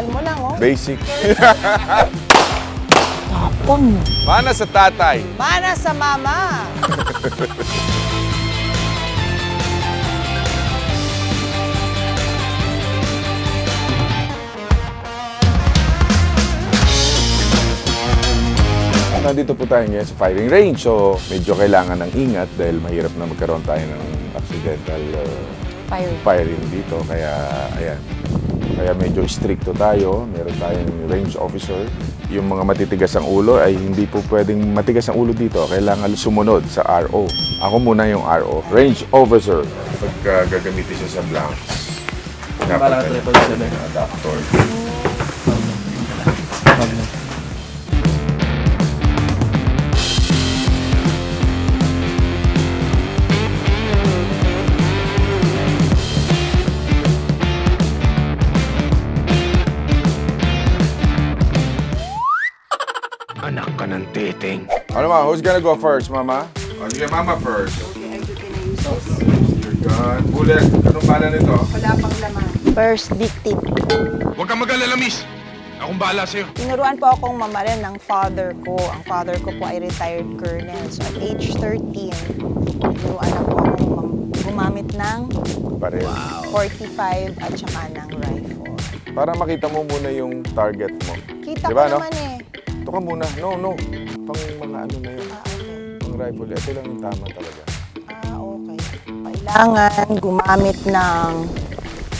Kapal mo lang, oh. Basic. Tapang. Mana sa tatay. Mana sa mama. Nandito po tayo ngayon sa firing range. So, medyo kailangan ng ingat dahil mahirap na magkaroon tayo ng accidental uh, Fire. firing dito. Kaya, ayan. Kaya medyo stricto tayo. Meron tayong range officer. Yung mga matitigas ang ulo ay hindi po pwedeng matigas ang ulo dito. Kailangan sumunod sa RO. Ako muna yung RO. Range officer. Pagka gagamitin siya sa blanks, dapat seven. adapter. Anak Ano ma? Who's gonna go first, mama? Oh, sige, mama first. Your gun. Bullet. Anong pala nito? First victim. Huwag kang mag-alala, miss. Akong bahala sa'yo. Tinuruan po akong mamaril ng father ko. Ang father ko po ay retired colonel. So at age 13, tinuruan na po akong mam- gumamit ng Baril. 45 at saka ng rifle. Para makita mo muna yung target mo. Kita Diba, ko no? naman eh. Ito ka muna. No, no. Pang ano na yun. Ah, okay. Pang rifle. Ito lang yung tama talaga. Ah, okay. Kailangan gumamit ng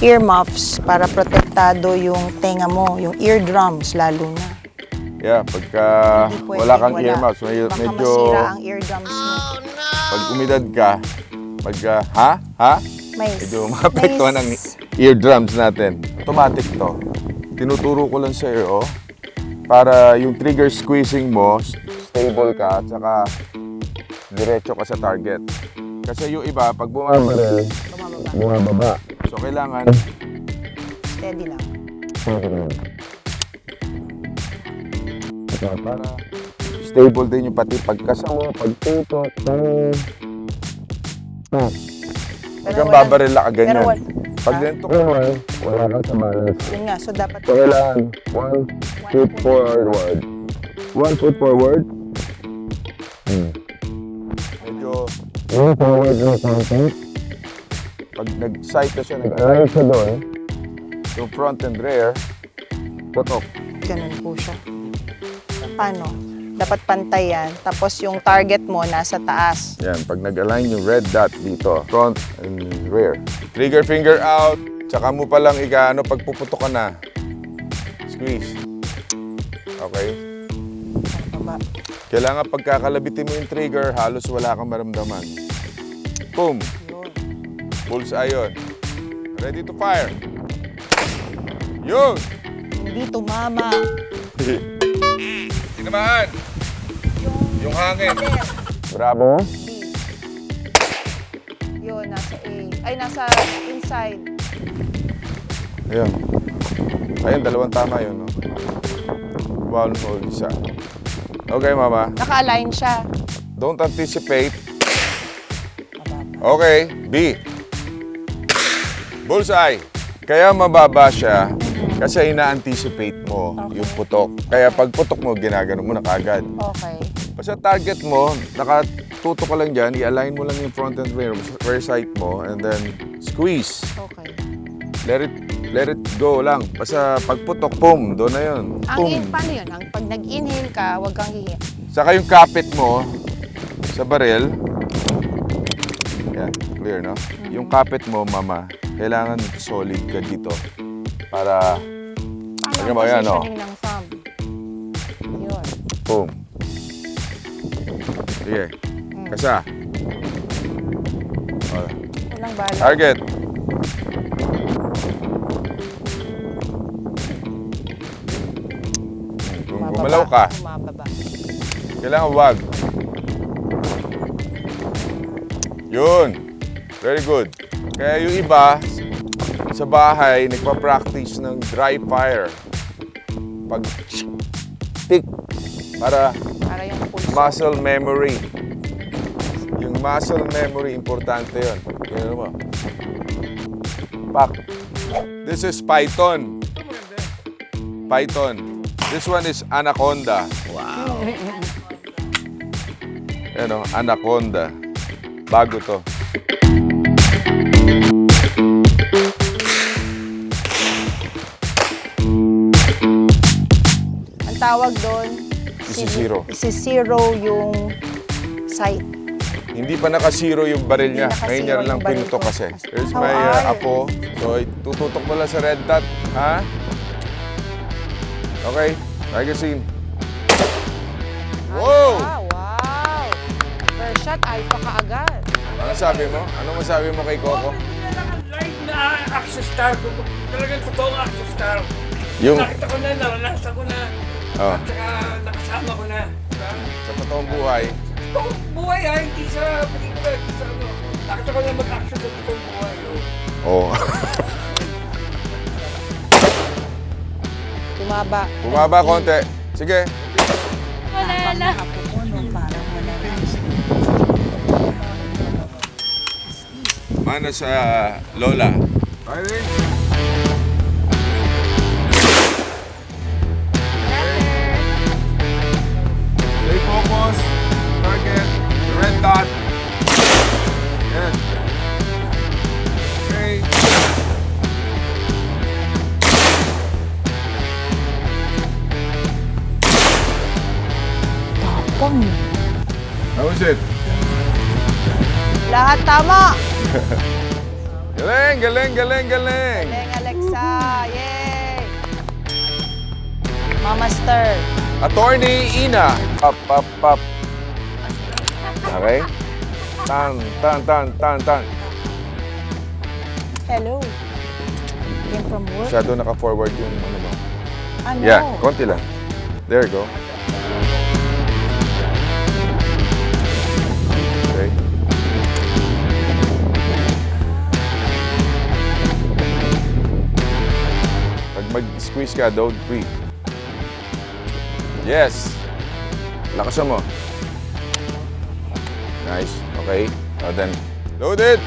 earmuffs para protektado yung tenga mo, yung eardrums lalo na. Yeah, pagka Hindi pwede, wala kang earmuffs, medyo, Baka medyo masira ang eardrums mo. pag umidad ka, pagka, ha? Ha? May, Medyo maapektuhan ang eardrums natin. Automatic to. Tinuturo ko lang sa iyo, oh, para yung trigger squeezing mo, stable ka, at saka diretso ka sa target. Kasi yung iba, pag bumabaril, bumababa. bumababa. So, kailangan Steady lang. para stable din yung pati pagkasa mo, pagtutok, pag... Huwag kang walang- babaril ka ganyan. Pero wal- Pag Ha? ganito ka wala kang sa balance. Yun nga, so dapat So, kailangan one foot forward. One foot forward. Yung forward ng konti, pag nag-sight na siya, nag-align siya doon, yung front and rear, putok. ganun po siya. Paano? Dapat pantay yan. Tapos yung target mo nasa taas. Yan, pag nag-align yung red dot dito, front and rear. Trigger finger out, tsaka mo pa lang ika, ano, pag puputok ka na. Squeeze. Okay? Baba. Kailangan pagkakalabitin mo yung trigger, halos wala kang maramdaman. Boom! Yun. Bullseye yun. Ready to fire. Yun! Hindi tumama. Tinamaan! Yung hangin. Bravo. Yun, nasa A. Ay, nasa inside. Ayun. Ayun, dalawang tama yun, no? One hold, isa. Okay, mama. Naka-align siya. Don't anticipate. Okay, B. Bullseye. Kaya mababa siya kasi ina-anticipate mo Okay. yung putok. Kaya pag putok mo, ginagano mo na kagad. Okay. Basta target mo, nakatutok ka lang dyan, i-align mo lang yung front and rear, rear sight mo, and then squeeze. Okay. Let it, let it go lang. Basta pag putok, boom, doon na yun. Ang Boom. in, paano yun? Ang pag nag-inhale ka, huwag kang hihi. Saka yung kapit mo sa baril, clear, no? Yung kapit mo, mama, kailangan solid ka dito para, ang mo, yan, positioning ng thumb? Yun. boom. Sige, kasa. Oh, Walang bala. target. Kung Bumababa. gumalaw ka, Bumababa. Kailangan wag. Yun. Very good. Kaya yung iba, sa bahay, nagpa-practice ng dry fire. Pag tick, para Para yung pulso. muscle memory. Yung muscle memory, importante yun. Yun mo. Pak. This is Python. python. This one is anaconda. Wow. Ano, anaconda. Bago to. Ang tawag doon, Isisiro. Isisiro yung site. Hindi pa naka-zero yung baril niya. Hindi Ngayon niya lang yung baril pinutok ko. kasi. There's my uh, apo. So, tututok mo lang sa red dot. Ha? Okay. Magazine. Wow! Ah, wow! First shot, alpha ka agad. Ano sabi mo? Ano masabi mo kay Coco? Live na access star ko. Talagang totoong access star. Yung Nakita ko na, naranasan ko na. Oh. At saka nakasama ko na. Diba? sa totoong buhay, Totoong buhay ha, hindi sa pelikula, hindi sa ano. Nakita ko na mag-action sa totoong buhay. oh. oh. Tumaba. Bumaba konti. Sige. Wala na. Mana sa Lola. Firing. Stay focused. Target. The red dot. Yes. Okay. Tapang. How was it? Lahat tama. Galing, galing, galing, galing. Alexa. Yay! Mamaster. Attorney Ina. Up, up, up. Okay? Tan, tan, tan, tan, tan. Hello. Came from work. Masyado naka-forward yung ano mo. Ano? Yeah, konti lang. There you go. Mag-squeeze ka, don't breathe. Yes. Lakasan mo. Nice. Okay. Uh, then, load it.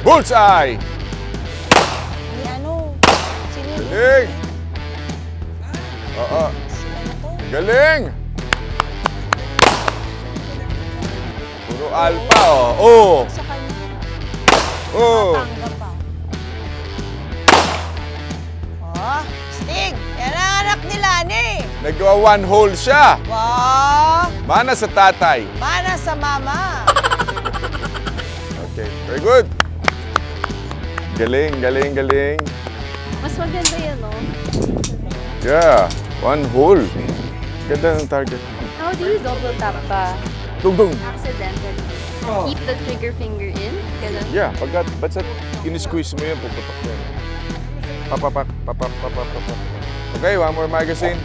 Bullseye! Ni ano? Sino yun? Galing! Oo. Si ano to? Galing! Puro alpha, oh. Oh! Sa kanya. Oh! Pa. Oh, Stig! Yan ang anak ni Lani. Nagawa one hole siya. Wow! Mana sa tatay. Mana sa mama. Okay, very good. Galing, galing, galing. Mas maganda yan, no? Yeah, one hole. Ganda ng target. How do you double tap pa Dugdung. accidentally? Keep the trigger finger in? Ganun. Yeah, pagka, basta in-squeeze mo yun, puputok yan. Papapak, papak, papak, papak. Okay, one more magazine.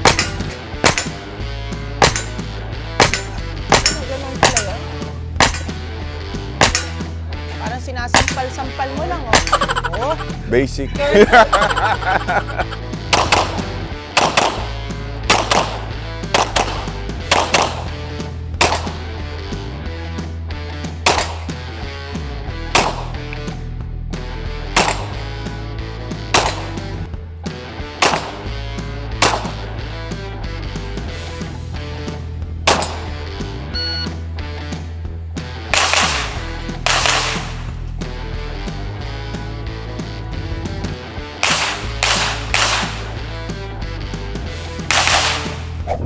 Ganun yun. Parang sinasampal-sampal mo lang, oh. Oh, Basic.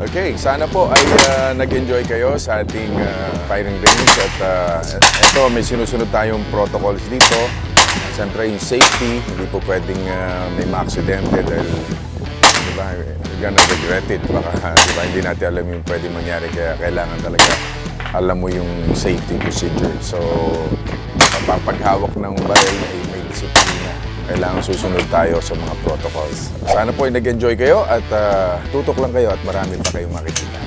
Okay, sana po ay ah, nag-enjoy kayo sa ating ah, firing range at uh, ito may sinusunod tayong protocols dito. Siyempre yung safety, hindi po pwedeng ah, may ma-aksidente dahil di ba, you're gonna regret it. Baka di ba, hindi natin alam yung pwedeng mangyari kaya kailangan talaga alam mo yung safety procedure. So, kapag paghawak ng baril ay may disiplina. Kailangan susunod tayo sa mga protocols. Sana po ay nag-enjoy kayo at ah, tutok lang kayo at marami pa kayong makikita.